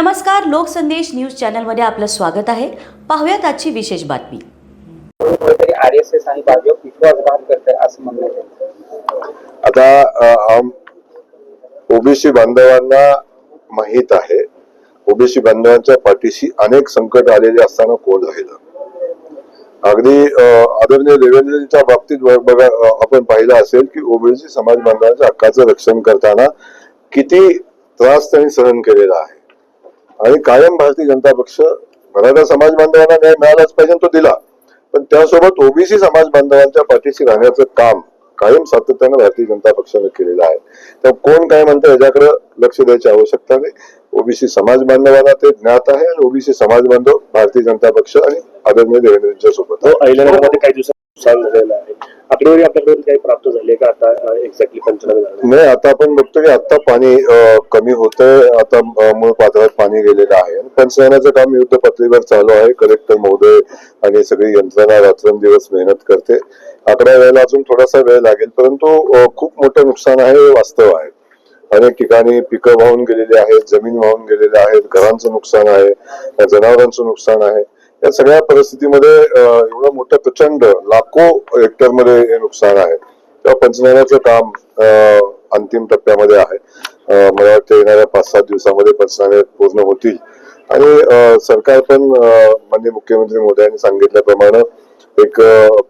नमस्कार लोकसंदेश न्यूज चॅनलमध्ये आपलं स्वागत आहे. पाहूयात आजची विशेष बातमी. आर एस एस आणि भाजप विश्वासघात करते असं. आता ओबीसी बांधवांना माहीत आहे. ओबीसी बांधवांच्या पाठीशी अनेक संकट आलेले असताना कोण राहिलं अगदी आदरणीय देवेंद्रजींच्या बाबतीत बघा आपण पाहिलं असेल की ओबीसी समाज बांधवांच्या हक्काचं रक्षण करताना किती त्रास त्यांनी सहन केलेला आहे. आणि कायम भारतीय जनता पक्ष मराठा समाज बांधवांना न्याय मिळालाच पाहिजे तो दिला. पण त्यासोबत ओबीसी समाज बांधवांच्या पाठीशी राहण्याचं काम कायम सातत्यानं भारतीय जनता पक्षाने केलेलं आहे. तर कोण काय म्हणतं याच्याकडे लक्ष द्यायची आवश्यकता नाही. ओबीसी समाज बांधवांना ते ज्ञात आहे आणि ओबीसी समाज बांधव भारतीय जनता पक्ष आणि आदरणीय देवेंद्रजींच्या सोबत अहिल्यानगरमध्ये काही दिवसात नुकसान झालेलं आहे. आकडेवारी आपल्याकडे काही प्राप्त झाली का? आता एक्झॅक्टली पंचनामे नाही आता आपण बघतो की आता पाणी कमी होतंय. आता मूळ पात्रात पाणी गेलेलं आहे. आणि पंचनाम्याचं काम युद्ध पातळीवर चालू आहे. कलेक्टर महोदय आणि सगळी यंत्रणा रात्रंदिवस मेहनत करते. आकडा यायला अजून थोडासा वेळ लागेल परंतु खूप मोठं नुकसान आहे हे वास्तव आहे. अनेक ठिकाणी पिकं वाहून गेलेली आहेत जमीन वाहून गेलेल्या आहेत घरांचं नुकसान आहे जनावरांचं नुकसान आहे. या सगळ्या परिस्थितीमध्ये एवढं मोठं प्रचंड लाखो हेक्टरमध्ये हे नुकसान आहे. तेव्हा पंचनाम्याचं काम अंतिम टप्प्यामध्ये आहे. मला वाटतं येणाऱ्या पाच सात दिवसामध्ये पंचनामे पूर्ण होतील. आणि सरकार पण माननीय मुख्यमंत्री मोदी सांगितल्याप्रमाणे एक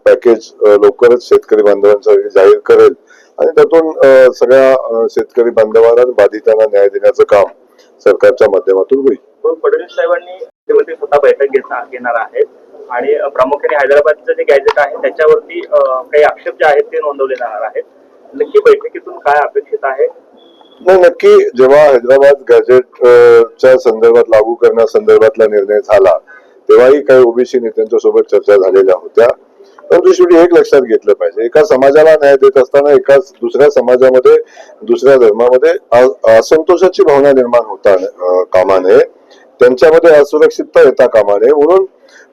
पॅकेज लवकरच शेतकरी बांधवांसाठी जाहीर करेल. आणि त्यातून सगळ्या शेतकरी बांधवांना बाधितांना न्याय देण्याचं काम सरकारच्या माध्यमातून होईल. फडणवीस साहेबांनी मुख्यमंत्री स्वतः बैठक घेता- घेणार आहेत. आणि प्रामुख्याने हैदराबादचं जे गॅजेट आहे त्याच्यावरती काही आक्षेप जे आहेत ते नोंदवले जाणार आहेत. नक्की बैठकीतून काय अपेक्षित आहे? नाही नक्की जेव्हा हैदराबाद गॅजेट अ, च्या संदर्भात लागू करण्यासंदर्भातला निर्णय झाला तेव्हाही काही ओबीसी नेत्यांच्या सोबत चर्चा झालेल्या होत्या. परंतु शेवटी एक लक्षात घेतलं पाहिजे. एका समाजाला न्याय देत असताना एका दुसऱ्या समाजामध्ये दुसऱ्या धर्मामध्ये असंतोषाची भावना निर्माण होता कामा नये त्यांच्यामध्ये असुरक्षितता येता कामा नये म्हणून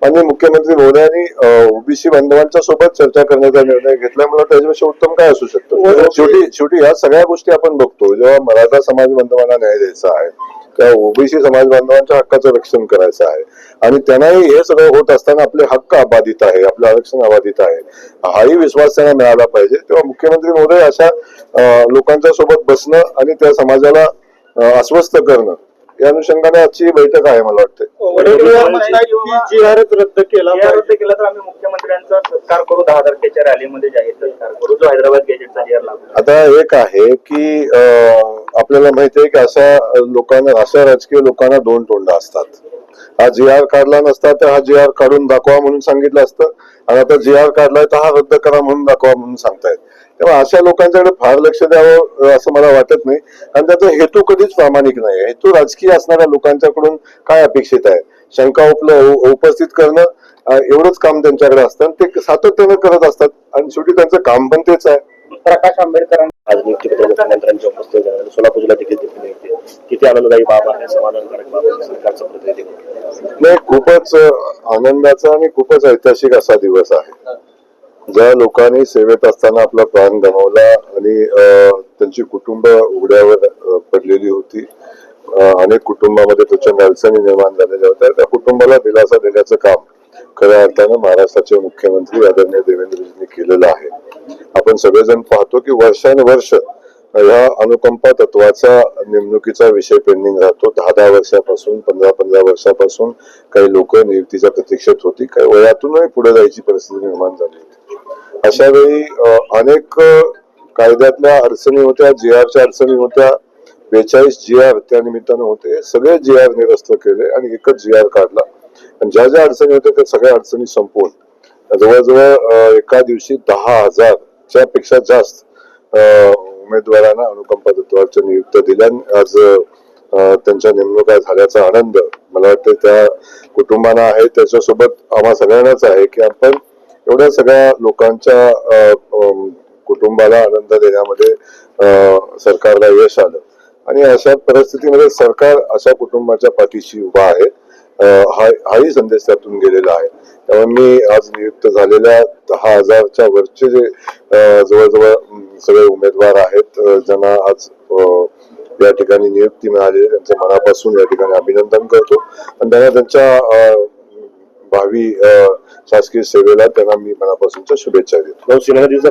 माननीय मुख्यमंत्री महोदयांनी ओबीसी बांधवांच्या सोबत चर्चा करण्याचा निर्णय घेतला. मला त्याच्यापेक्षा उत्तम काय असू शकतं? शेवटी शेवटी या सगळ्या गोष्टी आपण बघतो. जेव्हा मराठा समाज बांधवांना न्याय द्यायचा आहे तेव्हा ओबीसी समाज बांधवांच्या हक्काचं रक्षण करायचं आहे. आणि त्यांनाही हे सगळं होत असताना आपले हक्क अबाधित आहे आपलं आरक्षण अबाधित आहे. हाही विश्वास त्यांना मिळाला पाहिजे. तेव्हा मुख्यमंत्री महोदय अशा लोकांच्या सोबत बसणं आणि त्या समाजाला अस्वस्थ करणं या अनुषंगाने आजची बैठक आहे मला वाटते. रद्द केला या रद्द केला तर आम्ही मुख्यमंत्र्यांचा सत्कार करू. दहा तारखेच्या रॅलीमध्ये जाहीर सत्कार करू. जो हैदराबाद गॅजेटचा. आता एक आहे की अं, आपल्याला माहिती आहे की अशा लोकांना अशा राजकीय लोकांना दोन तोंड असतात. हा जी आर काढला नसता तर हा जी आर काढून दाखवा म्हणून सांगितलं असतं. आणि आता जी आर काढलाय तर हा रद्द करा म्हणून दाखवा म्हणून सांगतायत. तेव्हा अशा लोकांच्याकडे फार लक्ष द्यावं असं मला वाटत नाही. आणि त्याचा हेतू कधीच प्रामाणिक नाही. हेतू राजकीय असणाऱ्या लोकांच्याकडून काय अपेक्षित आहे? शंका उपल उपस्थित करणं एवढंच काम त्यांच्याकडे असतं. आणि ते सातत्यानं करत असतात. आणि शेवटी त्यांचं काम पण तेच आहे. प्रकाश आंबेडकरांना मुख्यमंत्र्यांच्या उपस्थित झालं सोलापूर जिल्हा देखील तिथे नियुक्ती किती आनंददायी बाब आहे समाधानकारक बाब आहे सरकारचं प्रतिनिधी. नाही खूपच आनंदाचा आणि खूपच ऐतिहासिक असा दिवस आहे. ज्या लोकांनी सेवेत असताना आपला प्राण गमावला आणि त्यांची कुटुंब उघड्यावर पडलेली होती. अनेक कुटुंबामध्ये प्रचंड अडचणी निर्माण झालेल्या होत्या. त्या कुटुंबाला दिलासा देण्याचं काम खऱ्या अर्थानं महाराष्ट्राचे मुख्यमंत्री आदरणीय देवेंद्रजींनी केलेलं आहे. आपण सगळेजण पाहतो की वर्षानुवर्ष ह्या अनुकंपा तत्वाचा नेमणुकीचा विषय पेंडिंग राहतो. दहा दहा वर्षापासून पंधरा पंधरा वर्षापासून काही लोक नियुक्तीच्या प्रतीक्षेत होती. काही वयातूनही पुढे जायची परिस्थिती निर्माण झाली होती. अशा वेळी अनेक कायद्यातल्या अडचणी होत्या जी आरच्या अडचणी होत्या बेचाळीस जी आर त्या निमित्तानं होते सगळे जी आर निरस्त केले आणि एकच जी आर काढला. आणि ज्या ज्या अडचणी होत्या त्या सगळ्या अडचणी संपवून जवळजवळ एका दिवशी दहा हजारच्या पेक्षा जास्त उमेदवारांना अनुकंपा तत्वाच्या नियुक्त दिल्या आज त्यांच्या नेमणुका झाल्याचा आनंद मला वाटतं त्या कुटुंबांना आहे. त्याच्यासोबत आम्हा सगळ्यांनाच आहे की आपण एवढ्या सगळ्या लोकांच्या कुटुंबाला आनंद देण्यामध्ये सरकारला यश आलं. आणि अशा परिस्थितीमध्ये सरकार अशा कुटुंबाच्या पाठीशी उभा आहे. हा हाही संदेश त्यातून गेलेला आहे. त्यामुळे मी आज नियुक्त झालेल्या दहा हजारच्या वरचे जे जवळजवळ सगळे उमेदवार आहेत ज्यांना आज या ठिकाणी नियुक्ती मिळाली त्यांच्या त्यांचं मनापासून या ठिकाणी अभिनंदन करतो. आणि त्यांना त्यांच्या भावी शासकीय सेवेला त्यांना मी मनापासूनच्या शुभेच्छा देतो. नऊ दिवसा नदीचा